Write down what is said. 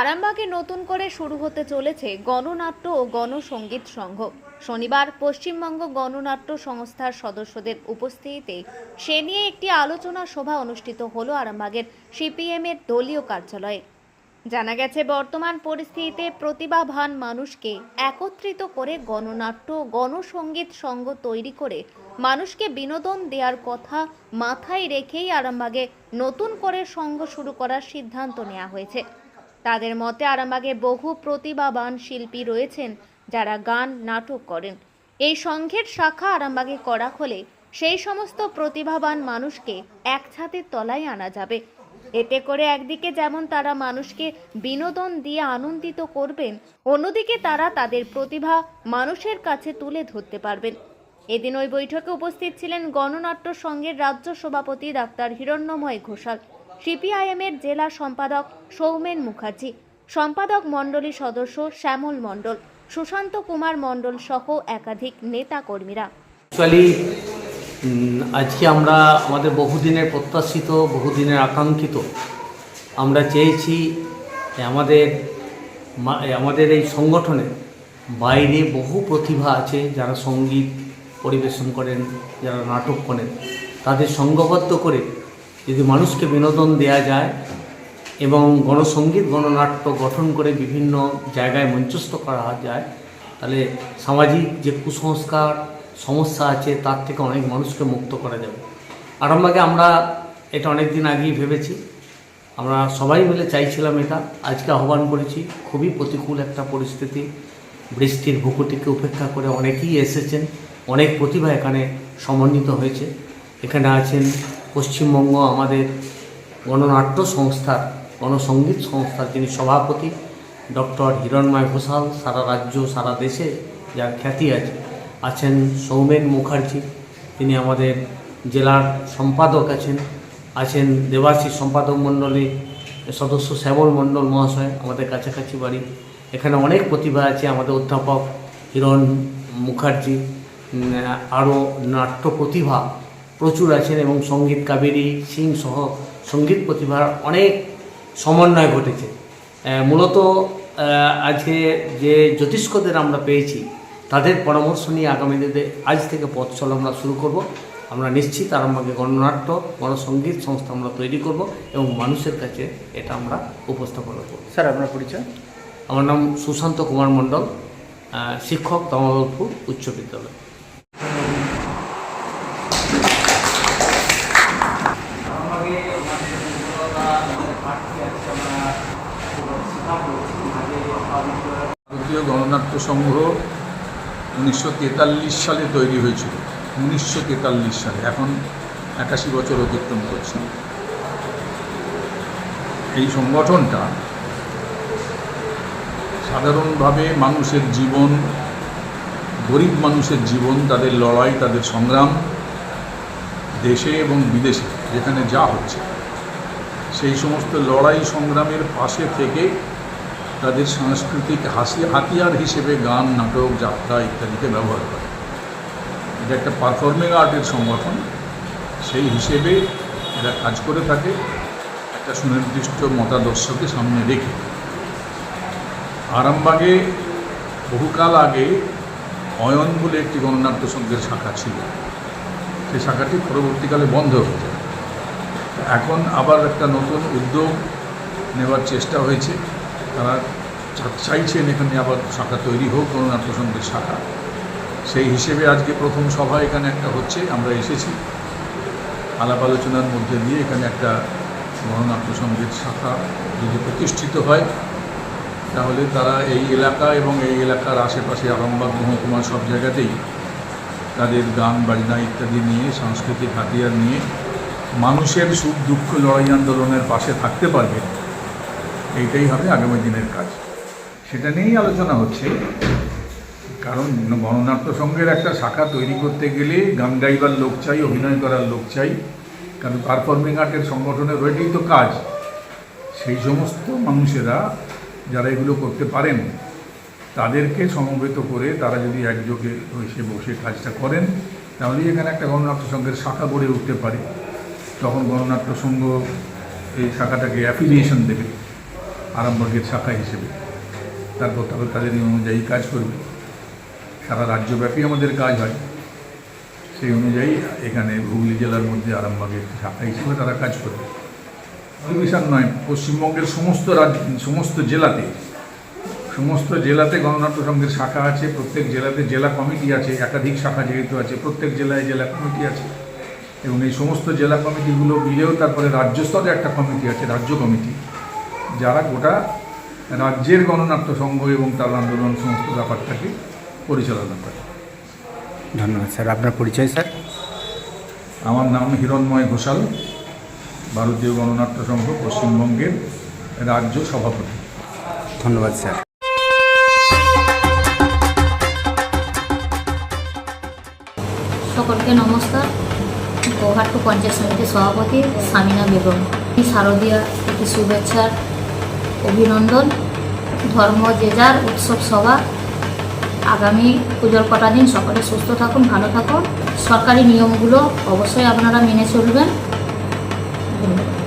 আরামবাগে নতুন করে শুরু হতে চলেছে গণনাট্য ও গণসঙ্গীত সংঘ। শনিবার পশ্চিমবঙ্গ গণনাট্য সংস্থার সদস্যদের উপস্থিতিতে সে নিয়ে একটি আলোচনা সভা অনুষ্ঠিত হলো আরামবাগের সিপিএম এর দলীয় কার্যালয়ে। জানা গেছে, বর্তমান পরিস্থিতিতে প্রতিভাবান মানুষকে একত্রিত করে গণনাট্য গণসঙ্গীত সংঘ তৈরি করে মানুষকে বিনোদন দেওয়ার কথা মাথায় রেখেই আরামবাগে নতুন করে সংঘ শুরু করার সিদ্ধান্ত নেওয়া হয়েছে। তাদের মতে আরামবাগে বহু প্রতিভাবান শিল্পী রয়েছেন যারা গান, নাটক করেন। এই সংঘের শাখা আরামবাগে করা হলে সেই সমস্ত প্রতিভাবান মানুষকে এক তলায় আনা যাবে। এতে করে একদিকে যেমন তারা মানুষকে বিনোদন দিয়ে আনন্দিত করবেন, অন্যদিকে তারা তাদের প্রতিভা মানুষের কাছে তুলে ধরতে পারবেন। এদিন ওই বৈঠকে উপস্থিত ছিলেন গণনাট্য সংঘের রাজ্য সভাপতি ডাক্তার হিরণ্যময় ঘোষাল। সিপিআইএমের জেলা সম্পাদক সৌমেন মুখার্জি, সম্পাদক মণ্ডলী সদস্য শ্যামল মণ্ডল, সুশান্ত কুমার মণ্ডল সহ একাধিক নেতা কর্মীরা আজকে আমরা আমাদের বহুদিনের প্রত্যাশিত, বহুদিনের আকাঙ্ক্ষিত, আমরা চেয়েছি আমাদের আমাদের এই সংগঠনে বাইরে বহু প্রতিভা আছে যারা সংগীত পরিবেশন করেন, যারা নাটক করেন, তাদের সঙ্গবদ্ধ করে যদি মানুষকে বিনোদন দেয়া যায় এবং গণসঙ্গীত গণনাট্য গঠন করে বিভিন্ন জায়গায় মঞ্চস্থ করা যায়, তাহলে সামাজিক যে কুসংস্কার, সমস্যা আছে, তার থেকে অনেক মানুষকে মুক্ত করা যাবে। আরামবাগে আমরা এটা অনেক দিন আগেই ভেবেছি। আমরা সবাই মিলে চাইছিলাম এটা। আজকে আহ্বান করেছি, খুবই প্রতিকূল একটা পরিস্থিতি। বৃষ্টির ভূকুটিকে উপেক্ষা করে অনেকেই এসেছেন, অনেক প্রতিভা এখানে সমন্বিত হয়েছে। এখানে আছেন পশ্চিমবঙ্গ আমাদের গণনাট্য সংস্থার গণসঙ্গীত সংস্থার যিনি সভাপতি, ডক্টর হিরণময় ঘোষাল, সারা রাজ্য, সারা দেশে যার খ্যাতি আছে, আছেন সৌমেন মুখার্জি। তিনি আমাদের জেলার সম্পাদক আছেন আছেন দেবাশিস সম্পাদক মণ্ডলী, সদস্য শ্যামল মণ্ডল মহাশয়, আমাদের কাছাকাছি বাড়ি। এখানে অনেক প্রতিভা আছে আমাদের অধ্যাপক হিরণ মুখার্জি আরও নাট্য প্রতিভা প্রচুর আছেন এবং সংগীত কাবেরী সিং সহ সংগীত প্রতিভার অনেক সমন্বয় ঘটেছে। মূলত আজকে যে জ্যোতিষ্কদের আমরা পেয়েছি তাদের পরামর্শ নিয়ে আগামী দিনে আজ থেকে পথ চলা আমরা শুরু করব। আমরা নিশ্চিত আরম্ভকে গণনাট্য গণসঙ্গীত সংস্থা আমরা তৈরি করব এবং মানুষের কাছে এটা আমরা উপস্থাপন করব। স্যার আপনার পরিচয়? আমার নাম সুশান্ত কুমার মণ্ডল শিক্ষক তমালপুর উচ্চ বিদ্যালয়। ভারতীয় গণনাট্য সংঘ উনিশশো তেতাল্লিশ সালে তৈরি হয়েছিল। উনিশশো তেতাল্লিশ সালে, এখন একাশি বছর অতিক্রম করছে। এই সংগঠনটা সাধারণভাবে মানুষের জীবন, গরিব মানুষের জীবন, তাদের লড়াই, তাদের সংগ্রাম দেশে এবং বিদেশে, যেখানে যা হচ্ছে। সেই সমস্ত লড়াই সংগ্রামের পাশে থেকে তাদের সাংস্কৃতিক হাসি, হাতিয়ার হিসেবে গান, নাটক, যাত্রা ইত্যাদিকে ব্যবহার করে। এটা একটা পারফর্মিং আর্টের সংগঠন। সেই হিসেবে এরা কাজ করে থাকে। একটা সুনির্দিষ্ট মতাদর্শকে সামনে রেখে। আরামবাগে বহুকাল আগে অয়ন বলে একটি গণনাট্য সংঘের শাখা ছিল। সেই শাখাটি পরবর্তীকালে বন্ধ হয়ে যায়। এখন আবার একটা নতুন উদ্যোগ নেওয়ার চেষ্টা হয়েছে। তারা চাইছেন এখানে আবার শাখা তৈরি হোক গণনাট্য সংঘের শাখা। সেই হিসেবে আজকে প্রথম সভা এখানে একটা হচ্ছে, আমরা এসেছি। আলাপ আলোচনার মধ্যে দিয়ে এখানে একটা গণনাট্য সংঘের শাখা যদি প্রতিষ্ঠিত হয়, তাহলে তারা এই এলাকা এবং এই এলাকার আশেপাশে আরামবাগ, মহকুমা সব জায়গাতেই তাদের গান, বাজনা ইত্যাদি নিয়ে, সাংস্কৃতিক হাতিয়ার নিয়ে মানুষের সুখ, দুঃখ, লড়াই, আন্দোলনের পাশে থাকতে পারবে, এইটাই হবে আগামী দিনের কাজ। সেটা নিয়েই আলোচনা হচ্ছে। কারণ গণনাট্য সংঘের একটা শাখা তৈরি করতে গেলে গান গাইবার লোক চাই, অভিনয় করার লোক চাই, কারণ পারফর্মিং আর্টের সংগঠনের ওইটাই তো কাজ। সেই সমস্ত মানুষেরা যারা এগুলো করতে পারেন, তাদেরকে সমবেত করে তারা যদি একযোগে এসে বসে কাজটা করেন, তাহলেই এখানে একটা গণনাট্য সংঘের শাখা গড়ে উঠতে পারে। তখন গণনাট্য সংঘ এই শাখাটাকে অ্যাফিলিয়েশন দেবে আরামবাগের শাখা হিসেবে। তারপর তারা তাদের অনুযায়ী কাজ করবে। সারা রাজ্যব্যাপী আমাদের কাজ হয়। সেই অনুযায়ী এখানে হুগলি জেলার মধ্যে আরামবাগের শাখা হিসেবে তারা কাজ করবে। ডিভিশন নয়, পশ্চিমবঙ্গের সমস্ত রাজ্য, সমস্ত জেলাতে সমস্ত জেলাতে গণনাট্য সংঘের শাখা আছে। প্রত্যেক জেলাতে জেলা কমিটি আছে, একাধিক শাখা যেহেতু আছে, প্রত্যেক জেলায় জেলা কমিটি আছে। এবং এই সমস্ত জেলা কমিটিগুলো মিলেও তারপরে রাজ্য স্তরে একটা কমিটি আছে রাজ্য কমিটি যারা গোটা রাজ্যের গণনাট্য সংঘ এবং তার আন্দোলন সমস্ত ব্যাপারটাকে পরিচালনা করে। ধন্যবাদ স্যার। আপনার পরিচয় স্যার? আমার নাম হিরণময় ঘোষাল ভারতীয় গণনাট্য সংঘ পশ্চিমবঙ্গের রাজ্য সভাপতি। ধন্যবাদ স্যার। সকলকে নমস্কার। গৌহাট্ট পঞ্চায়েত সমিতির সভাপতি সামিনা বেগম। শারদীয়া একটি শুভেচ্ছার অভিনন্দন, ধর্ম যে যার উৎসব সভা। আগামী পুজোর কটা দিন সকলে সুস্থ থাকুন, ভালো থাকুন। সরকারি নিয়মগুলো অবশ্যই আপনারা মেনে চলবেন। ধন্যবাদ।